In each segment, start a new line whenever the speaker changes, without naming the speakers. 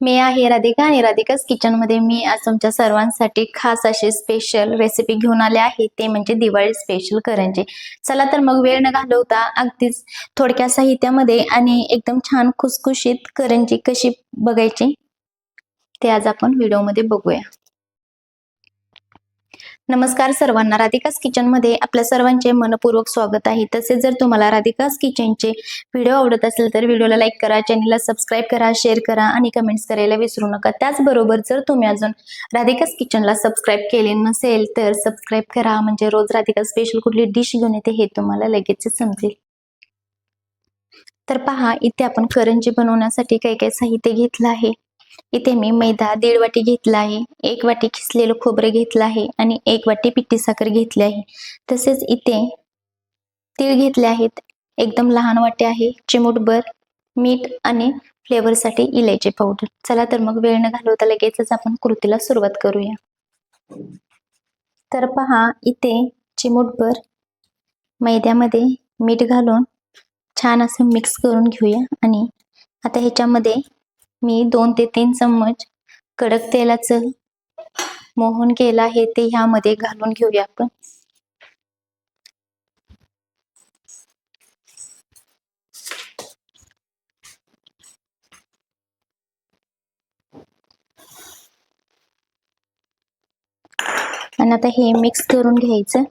मी आहे राधिका आणि राधिकाच किचनमध्ये मी आज तुमच्या सर्वांसाठी खास अशी स्पेशल रेसिपी घेऊन आले आहे. ते म्हणजे दिवाळी स्पेशल करंजी. चला तर मग वेळ न घालवता अगदीच थोडक्या साहित्यामध्ये आणि एकदम छान खुसखुशीत करंजी कशी बघायची ते आज आपण व्हिडिओमध्ये बघूया. नमस्कार सर्वांना. राधिकास किचनमध्ये आपल्या सर्वांचे मनपूर्वक स्वागत आहे. तसेच जर तुम्हाला राधिकास किचनचे व्हिडिओ आवडत असेल तर व्हिडिओला लाईक करा चॅनलला सबस्क्राईब करा शेअर करा आणि कमेंट्स करायला विसरू नका. त्याचबरोबर जर तुम्ही अजून राधिकास किचनला सबस्क्राईब केले नसेल तर सबस्क्राईब करा. म्हणजे रोज राधिका स्पेशल कुठली डिश घेऊन येते हे तुम्हाला लगेच समजेल. तर पहा इथे आपण करंजी बनवण्यासाठी काही काही साहित्य घेतलं आहे? इथे मी मैदा दीड वाटी घेतला आहे एक वाटी खिसलेलं खोबरं घेतलं आहे आणि एक वाटी पिठी साखर घेतली आहे. तसेच इथे तीळ घेतले आहेत एकदम लहान वाटे आहे चिमूटभर मीठ आणि फ्लेवरसाठी इलायची पावडर चला तर मग वेळ न घालवता लगेचच आपण कृतीला सुरुवात करूया. तर पहा इथे चिमूटभर मैद्यामध्ये मीठ घालून छान असं मिक्स करून घेऊया आणि आता ह्याच्यामध्ये मी दोन ते तीन चम्मच कडक तेलाचं मोहन केलं आहे ते ह्यामध्ये घालून घेऊया आपण. आणि आता हे मिक्स करून घ्यायचं.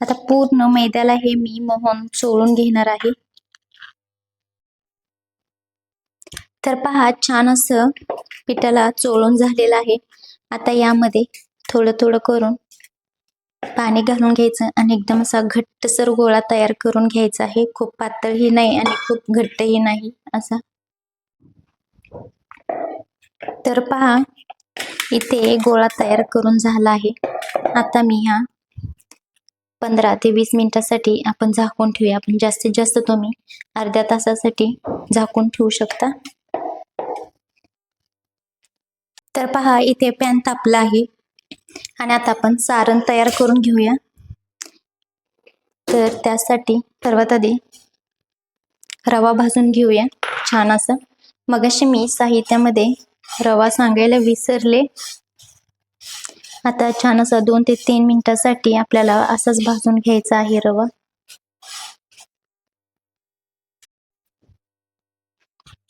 आता पूर्ण मैद्याला हे मी मोहन चोळून घेणार आहे. तर पहा छान असं पिठाला चोळून झालेलं आहे. आता यामध्ये थोडं थोडं करून पाणी घालून घ्यायचं आणि एकदम असा घट्टसर गोळा तयार करून घ्यायचा आहे. खूप पातळही नाही आणि खूप घट्टही नाही असा. तर पहा इथे गोळा तयार करून झाला आहे. आता मी हा पंधरा ते वीस मिनिटासाठी आपण झाकून ठेवूया. आपण जास्तीत जास्त तुम्ही अर्ध्या तासासाठी झाकून ठेवू शकता. तर पहा इथे पॅन तापला आहे. आणि आता आपण सारण तयार करून घेऊया. तर त्यासाठी सर्वात आधी रवा भाजून घेऊया छान असं. मगाशी मी साहित्यामध्ये रवा सांगायला विसरले. आता छान असा दोन ते तीन मिनिटासाठी आपल्याला असाच भाजून घ्यायचा आहे रवा.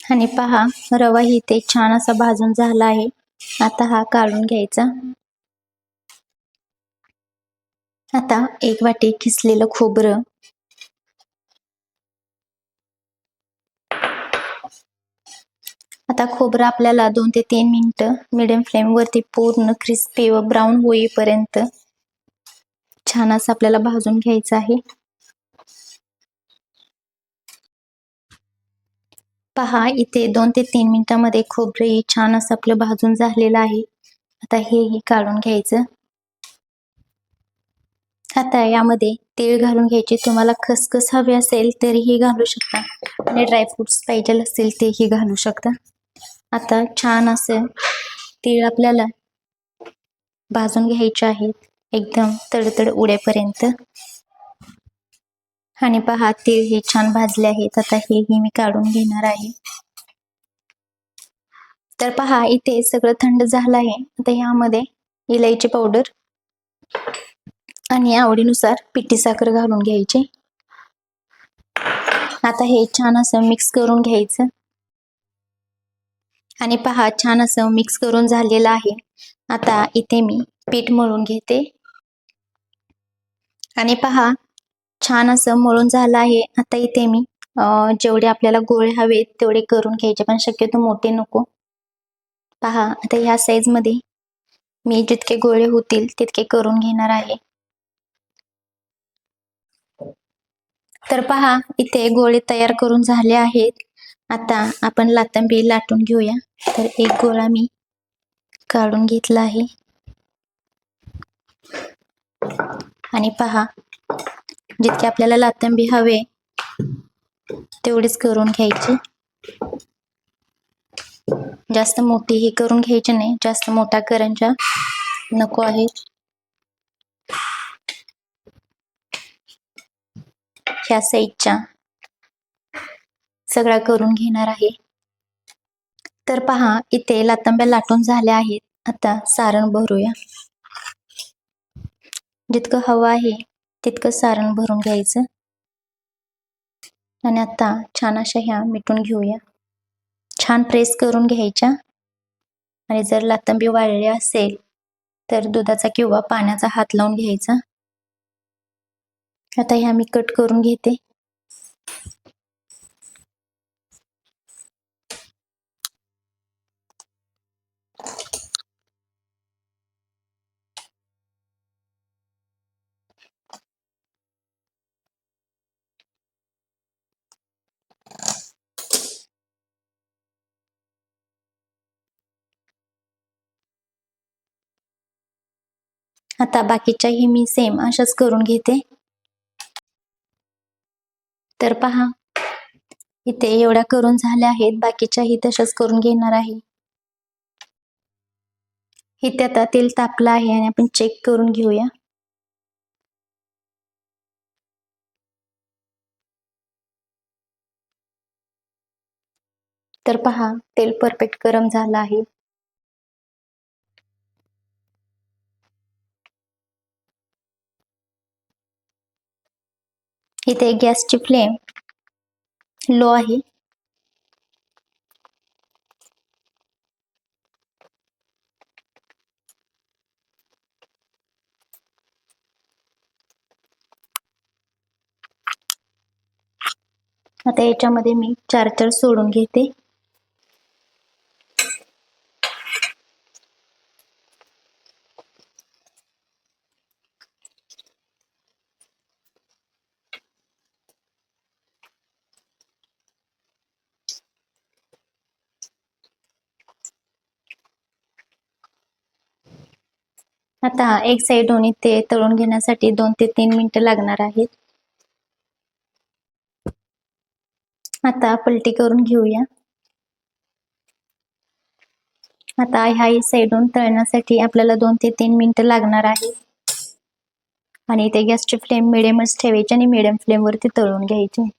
आणि पहा रवा ही ते छान असा भाजून झाला आहे. आता हा काढून घ्यायचा. आता एक वाटी खिसलेलं खोबरं. आता खोबरं आपल्याला दोन ते तीन मिनिटं मिडियम फ्लेमवरती पूर्ण क्रिस्पी व ब्राऊन होईपर्यंत छान असं आपल्याला भाजून घ्यायचं आहे. पहा इथे दोन ते तीन मिनिटांमध्ये खोबरंही छान असं आपलं भाजून झालेलं आहे. आता हेही काढून घ्यायचं. आता यामध्ये तीळ घालून घ्यायचे. तुम्हाला खसखस हवे असेल तरीही घालू शकता. आणि ड्रायफ्रुट्स पाहिजे असतील तेही घालू शकता. आता छान असं तीळ आपल्याला भाजून घ्यायचे आहेत एकदम तडतड उड्यापर्यंत आणि पहा तीळ हे छान भाजले आहेत आता हेही मी काढून घेणार आहे. तर पहा इथे सगळं थंड झालं आहे. आता ह्यामध्ये इलायची पावडर आणि आवडीनुसार पिठी साखर घालून घ्यायची. आता हे छान असं मिक्स करून घ्यायचं. आणि पहा छान असं मिक्स करून झालेलं आहे. आता इथे मी पीठ मळून घेते. आणि पहा छान असं मळून झालं आहे. आता इथे मी जेवढे आपल्याला गोळे हवे तेवढे करून घ्यायचे पण शक्यतो मोठे नको. पहा आता ह्या साईजमध्ये मी जितके गोळे होतील तितके करून घेणार आहे. तर पहा इथे गोळे तयार करून झाले आहेत. आता आपण लातंबी लाटून घेऊया. तर एक गोळा मी काढून घेतला आहे. आणि पहा जितके आपल्याला लातंबी हवे तेवढीच करून घ्यायची. जास्त मोठी ही करून घ्यायची नाही जास्त मोठा करंजा नको आहे ह्या साईजच्या सगळा करून घेणार आहे. तर पहा इथे लातंब्या लाटून झाल्या आहेत. आता सारण भरूया. जितकं हवं आहे तितकं सारण भरून घ्यायचं. आणि आता छान अशा ह्या मिटून घेऊया. छान प्रेस करून घ्यायच्या. आणि जर लातंबी वाळली असेल तर दुधाचा किंवा पाण्याचा हात लावून घ्यायचा. आता ह्या मी कट करून घेते. आता बाकीच्याही मी सेम अशाच करून घेते. तर पहा इथे एवढ्या करून झाल्या आहेत बाकीच्याही तशाच करून घेणार आहे. इथे आता तेल तापलं आहे आणि आपण चेक करून घेऊया. तर पहा तेल परफेक्ट गरम झालं आहे. इथे गॅसची फ्लेम लो आहे. आता याच्यामध्ये मी चार्जर सोडून घेते. आता एक साइड दोन्ही ते तळून घेण्यासाठी दोन ते तीन मिनिटं लागणार आहेत. आता पलटी करून घेऊया. आता ह्याही साईडून तळण्यासाठी आपल्याला दोन ते तीन मिनिटं लागणार आहे आणि इथे गॅसची फ्लेम मिडियमच ठेवायची आणि मिडियम फ्लेमवरती तळून घ्यायचे.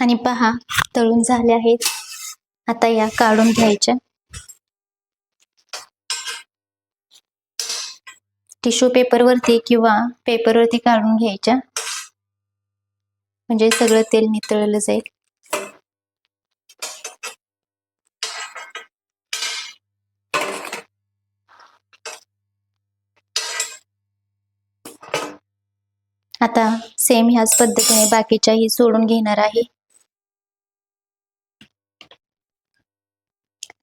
आणि पहा तळून झाले आहेत. आता या काढून घ्यायच्या. टिश्यू पेपरवरती किंवा पेपरवरती काढून घ्यायच्या. म्हणजे सगळं तेल नितळलं जाईल. आता सेम ह्याच पद्धतीने बाकीच्याही सोडून घेणार आहे.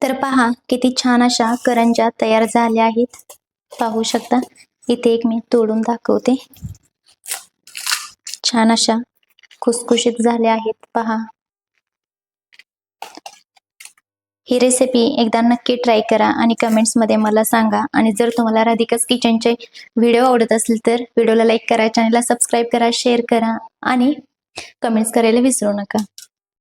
तर पहा किती छान अशा करंजा तयार झाल्या आहेत. पाहू शकता. इथे एक मी तोडून दाखवते. छान अशा खुसखुशीत झाल्या आहेत. पहा. ही रेसिपी एकदा नक्की ट्राय करा आणि कमेंट्समध्ये मला सांगा. आणि जर तुम्हाला राधिकास किचनचे व्हिडिओ आवडत असतील तर व्हिडिओला लाईक करा चॅनलला सबस्क्राईब करा शेअर करा आणि कमेंट्स करायला विसरू नका.